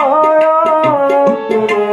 তুমি